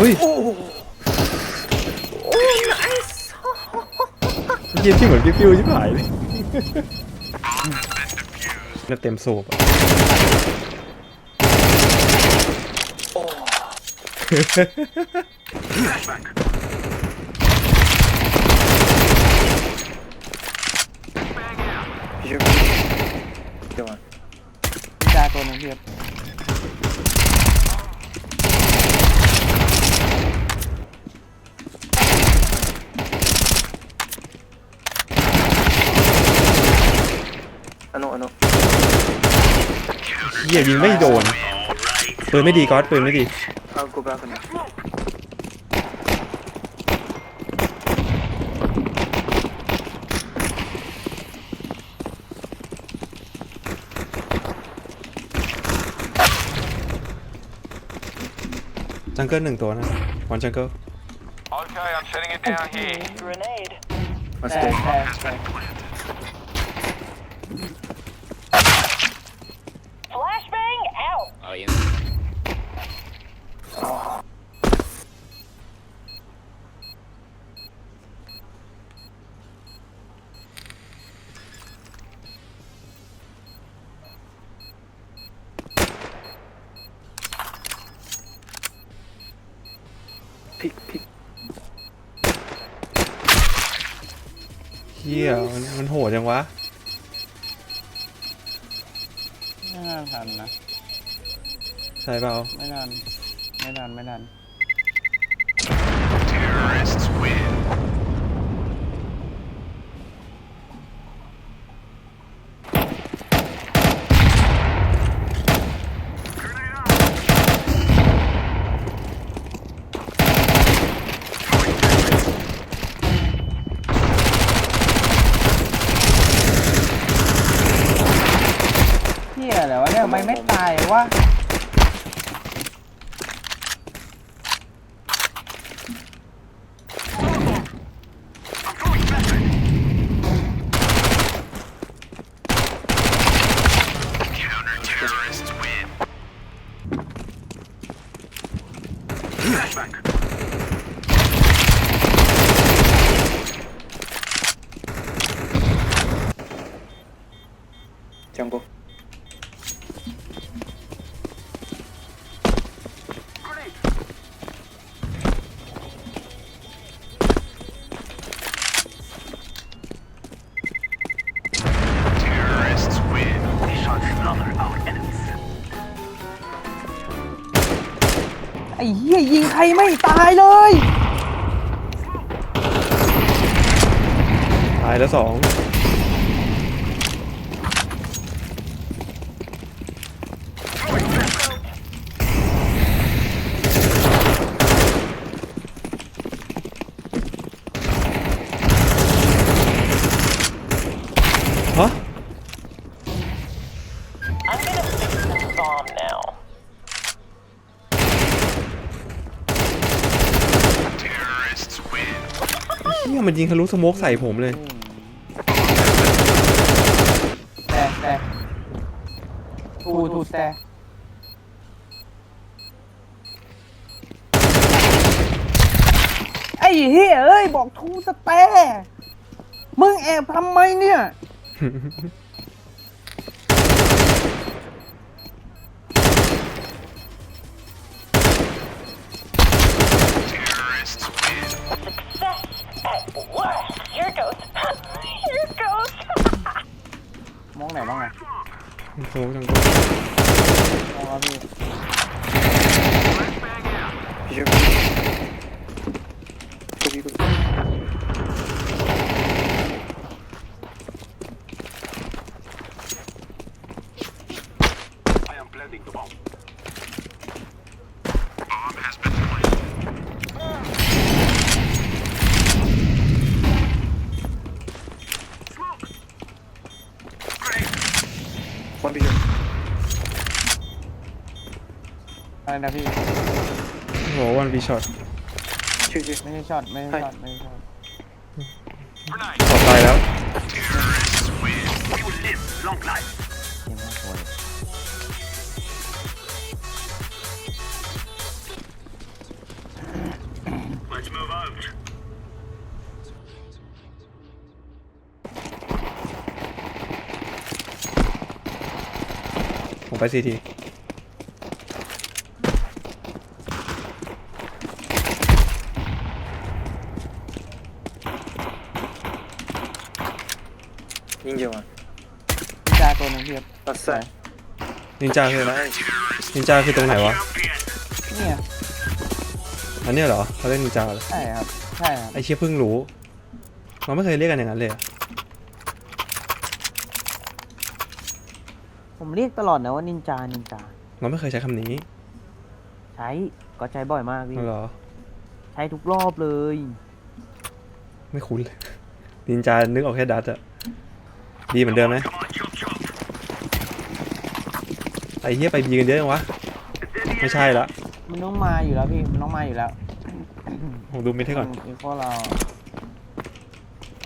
อุ้ยโอ้โหโอ้ยไอ้สเยี่ยที่เหมือนฟิวๆชิบหายเลยน่าเต็มโซบอะพี่ช่วยเดี๋ยวก่อนพี่ดาตัวหนึงพี่ครับ เยี่ยยิงไม่โดนปืนไม่ดีก๊อตปืนไม่ดี เอากูไปเอาคนนี้จังเกิลหนึ่งตัวนะวันจังเกิล Okay, I'm setting it down here. Grenade. มาสแต่เตย์ แต่แต่ Flashbang ยมันมันโหดจังวะไม่นานทันนะใช่เปล่าไม่นานไม่นานไม่นาน Terrorists win. เฮียอะไรวะเนี่ยทำไมไม่ตายวะจังกู ไม่ตายเลย ตายแล้วสอง ยมันยิงทะลุสโมกใส่ผมเลย แต่แต่ทูทูแต่ไอ้เฮียเอ้ย บอกทูสแต่มึงแอบทำไมเนี่ย สโมกจัง นะพี่โหวันวีช็อตชิวไม่ใช่ช็อตไม่ใช่ช็อตไม่ใช่ช็อตขอตายแล้วเกมน่ากผมไปซีที ยิงเยอะมาจาตัวหนึงพี่ครับปัสสาวะนินจาคืออะไรนินจาคือตรงไหนวะ Champion. เนี่ยอันเนี้ยเหรอเขาเรียกนินจาเหรอใช่ครับใช่ครับไอเชี่ยเพิ่งรู้ เราไม่เคยเรียกกันอย่างนั้นเลยอะผมเรียกตลอดนะว่านินจานินจาเราไม่เคยใช้คำนี้ใช้ก็ใช้บ่อยมากพี่เอาเหรอ ใช้ทุกรอบเลย ไม่คุ้นเลยนินจานึกออกแค่ดัตอะ ดีเหมือนเดิมไหม Come on, chop chop. ไอเฮียไปบีกันเยอะจังวะ ไม่ใช่ละมันต้องมาอยู่แล้วพี่ มันต้องมาอยู่แล้วผมดูมิดให้ก่อนอีพวกเรา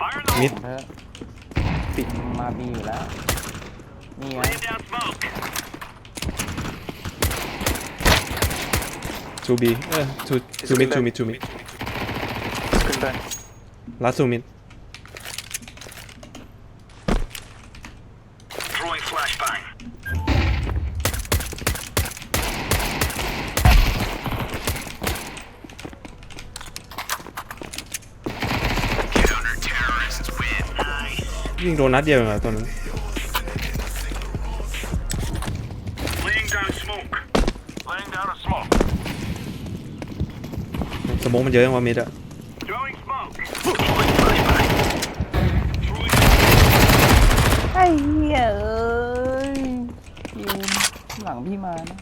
Fire in the มิดเธอะปิดมาบีอยู่แล้ว นี่ไง Laying down smoke. ชูบีเออชูชูมิดชูมิดชูมิดขึ้นได้ลัดซูมิด ยิงโดนนัดเดียวเองเหรอตัวนั้น Laying down smoke. Laying down a smoke. สมองมันเยอะจังวะมิดอะ Throwing smoke. Throwing flashbang. Throwing ไอ้เหี้ยเอ้ยยืนหลังพี่มานะ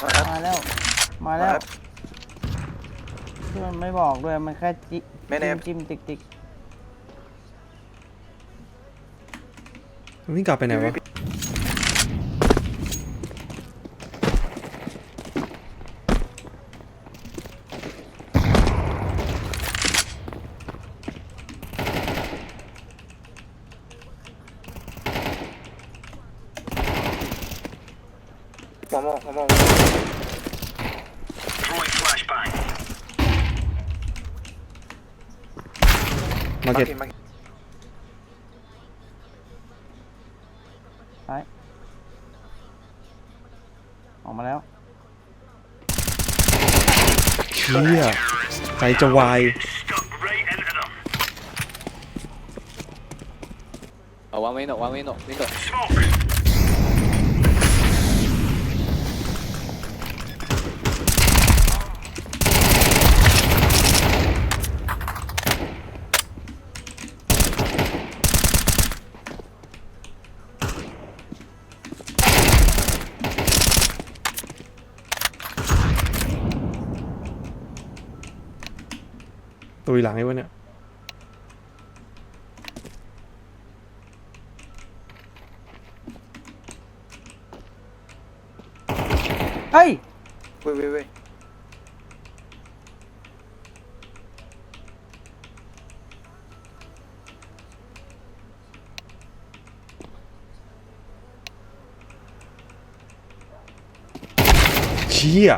มาครับมาแล้วมามาแล้ควรับที่มันไม่บอกด้วย มันแค่จิไม่แนบจิ้มจิ้มติ๊กติ๊ก มันวิ่งกลับไปไหนวะมองมองมองมง Throwing flashbang. มาเก็ต มา ซ้ายออกมาแล้ว เชี่ยใจจะวายเอาวางไม่หนกวางไม่หนกนี่ก่อนก ตุยหลังไอ้วะเนี่ย เฮ้ย เว้ยเว้ยเว้ยเชี่ย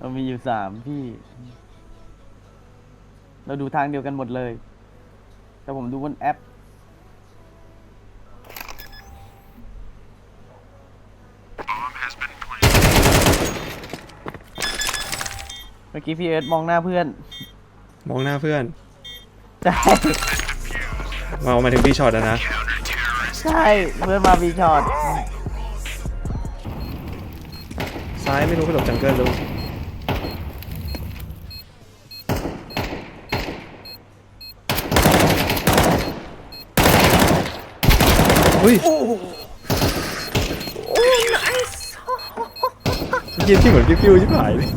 เรามีอยู่สามพี่ เราดูทางเดียวกันหมดเลย แต่ผมดูบนแอป เมื่อกี้พี่เอิร์ธมองหน้าเพื่อน มองหน้าเพื่อนใช่มาเอามาถึงบีช็อตอะนะ ใช่เพื่อนมาบีช็อตซ้ายไม่รู้ไปหลบจังเกิลรู้เฮ้ยโอ้ nice เยี่ยที่เหมือนฟิวๆชิบหายเลย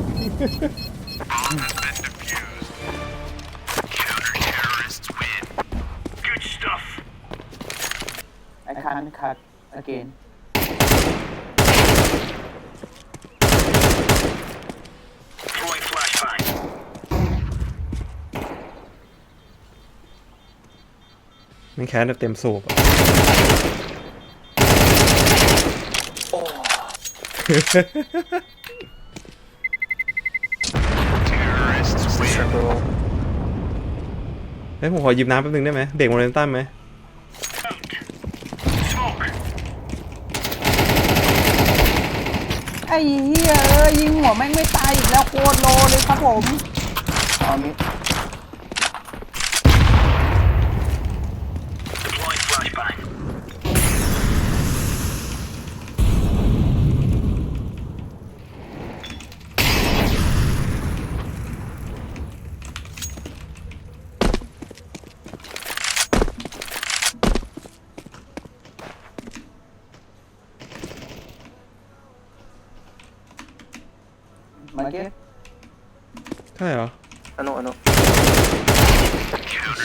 Good stuff. ไอคันคัด again Throwing flashbang. มันแค้นแบบเต็มสูบอะ เฮ้ยผมขอยืมน้ำแป๊บนึงได้ไหมเด็กโมเรนตันไหมไอ้เหี้ยเอ้ยยิงหัวแม่งไม่ตายอีกแล้วโคตรโลเลยครับผมตอนนี้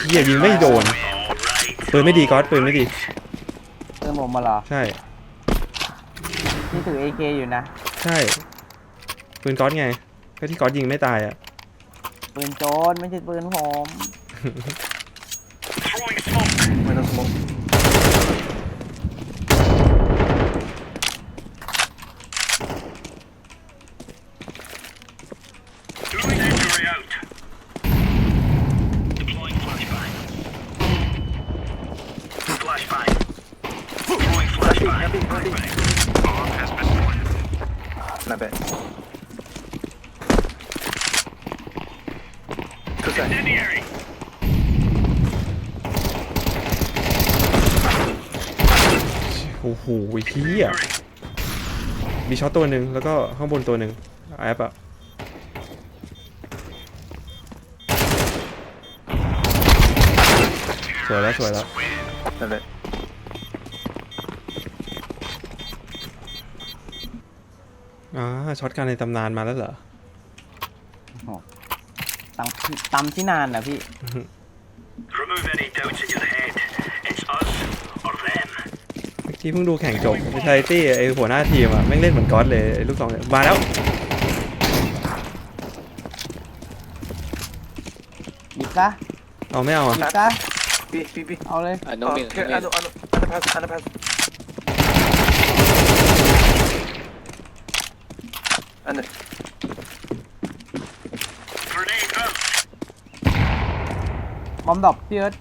เฮียยิงไม่โดน ปืนไม่ดีก๊อตปืนไม่ดี เติมผมมาเหรอใช่ นี่ถือ AK อยู่นะ ใช่ปืนก๊อตไงก็ที่ก๊อตยิงไม่ตายอะ ปืนโจรไม่ใช่ปืนผม Throwing smoke. Minus smoke Inventory out. Deploying flashbang. Flashbang. Throwing flashbang. Bomb has been planted. Not bad Two side Incendiary. โอ้โหเฮียมีช็อตตัวหนึ่งแล้วก็ข้างบนตัวหนึ่งแอปอะสวยแล้วสวยแล้ว Not bad อ่าช็อตการในตำนานมาแล้วเหรอ ตำตำที่นานนะพี่ Remove any doubts in your head. It's us or them. เมื่อกี้เพิ่งดูแข่งจบไม่ใช่ตี้ไอหัวหน้าทีมอะแม่งเล่นเหมือนก๊อตเลยไอ้ลูกสองเนี่ยมาแล้ว บิดซะเอาไม่เอาอะบิดซะ B B B เอาเลย Uh, no mid, Okay, no I mid. know I know Underpass Underpass Under Grenade out. บอมดรอปพี่เอิร์ธ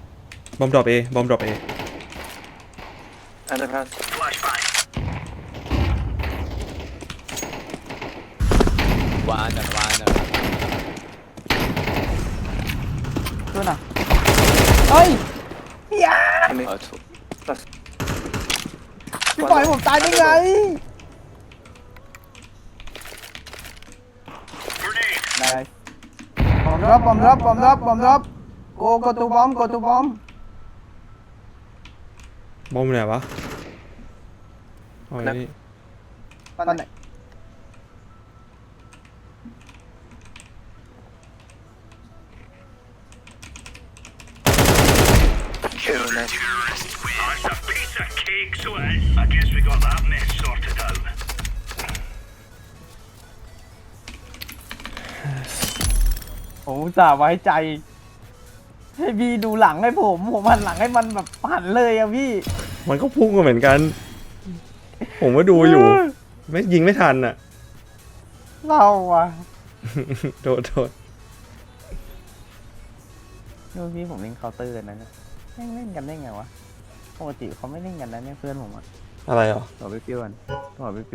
บอมดรอปเอบอมดรอปเอ Underpass Flashbang. One under, one under. ช่วยหน่อยเฮ้ยเฮีย Enemy Uh, two. Last พี่ปล่อยผมตายได้ไง รอปบอมดรอปบอมดรอปบอมดรอปโกโกตูบอมโกตูบอมบอมไหนวะเอาไอ้นี่ตอนไหน ผมอุตส่าห์ไว้ใจ ให้พี่ดูหลังให้ผม ผมหันหลังให้มันแบบหันเลยอะพี่ มันก็พุ่งมาเหมือนกัน ผมก็ดูอยู่ ไม่ยิงไม่ทันอะเราอะโดดโดดดูพี่ผมเล่นเคาน์เตอร์กันนะเนี่ยแม่งเล่นกันได้ไงวะปกติเขาไม่เล่นกันนะเนี่ยเพื่อนผมอะอะไรเหรอ ต่อไปเปรี้ยวกันต่อไปเปรี้ยว